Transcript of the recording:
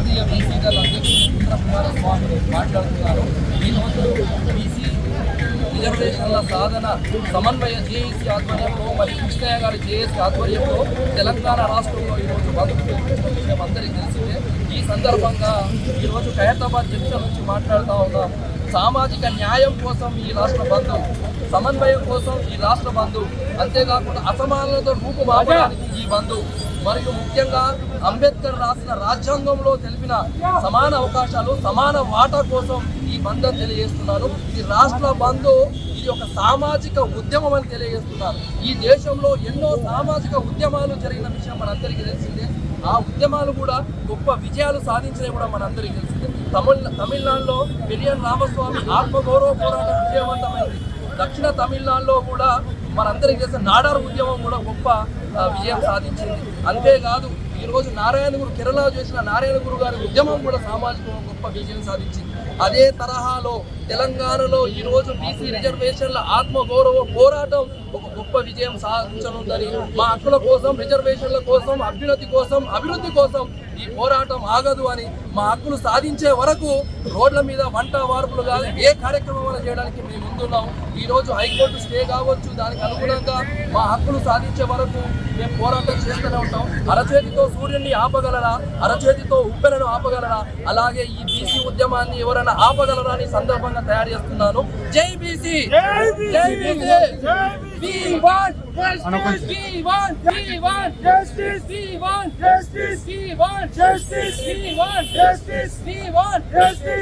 జాతీయ బీసీ దళ అధ్యక్షుడు చంద్రకుమార స్వామి మాట్లాడుతున్నారు ఈరోజు బీసీ రిజర్వేషన్ల సాధన సమన్వయ జేఏసీ ఆధ్వర్యంలో మరి కృష్ణయ్య గారి జేఏసీ ఆధ్వర్యంలో తెలంగాణ రాష్ట్రంలో ఈరోజు బతుకుతున్న విషయం అందరికీ తెలిసిందే. ఈ సందర్భంగా ఈరోజు ఖైరతాబాద్ జంక్షన్ నుంచి మాట్లాడుతూ ఉన్నాం. సామాజిక న్యాయం కోసం ఈ రాష్ట్ర బంధు సమన్వయం కోసం ఈ రాష్ట్ర బంధు అంతేకాకుండా అసమానతతో రూపుమాపడానికి ఈ బంధు. మరియు ముఖ్యంగా అంబేద్కర్ రాసిన రాజ్యాంగంలో తెలిపిన సమాన అవకాశాలు సమాన వాటా కోసం ఈ బంధం తెలియజేస్తున్నారు. ఈ రాష్ట్ర బంధు ఇది ఒక సామాజిక ఉద్యమం అని తెలియజేస్తున్నారు. ఈ దేశంలో ఎన్నో సామాజిక ఉద్యమాలు జరిగిన విషయం మనందరికీ తెలిసిందే. ఆ ఉద్యమాలు కూడా గొప్ప విజయాలు సాధించినవి కూడా మనందరికీ తెలిసిందే. తమిళ తమిళనాడులో పెరియన్ రామస్వామి ఆత్మగౌరవ పోరాటం విజయవంతమైంది. దక్షిణ తమిళనాడులో కూడా మనందరికీ చేసిన నాడారు ఉద్యమం కూడా గొప్ప ఆ, విజయం సాధించింది. అంతేకాదు ఈ రోజు నారాయణ గురు కేరళ చేసిన నారాయణ గురు గారి ఉద్యమం కూడా సామాజిక గొప్ప విజయం సాధించింది. అదే తరహాలో తెలంగాణలో ఈరోజు బీసీ రిజర్వేషన్ల ఆత్మగౌరవ పోరాటం ఒక గొప్ప విజయం సాధించనుందని మా హక్కుల కోసం రిజర్వేషన్ల కోసం అభ్యున్నతి కోసం అభివృద్ధి కోసం ఈ పోరాటం ఆగదు అని మా హక్కులు సాధించే వరకు రోడ్ల మీద వంట వార్పులు కాదు ఏ కార్యక్రమం చేయడానికి మేము ముందున్నాం. ఈరోజు హైకోర్టు స్టే కావచ్చు దానికి అనుగుణంగా మా హక్కులు సాధించే వరకు మేము పోరాటం చేస్తూనే ఉంటాం. అరచేతితో సూర్యుడిని ఆపగలరా? అరచేతితో ఉప్పెనను ఆపగలరా? అలాగే ఈ బీసీ ఉద్యమాన్ని ఎవరైనా ఆపగలరా అని సందర్భంగా తయారు చేస్తున్నాను. జై బీసీ!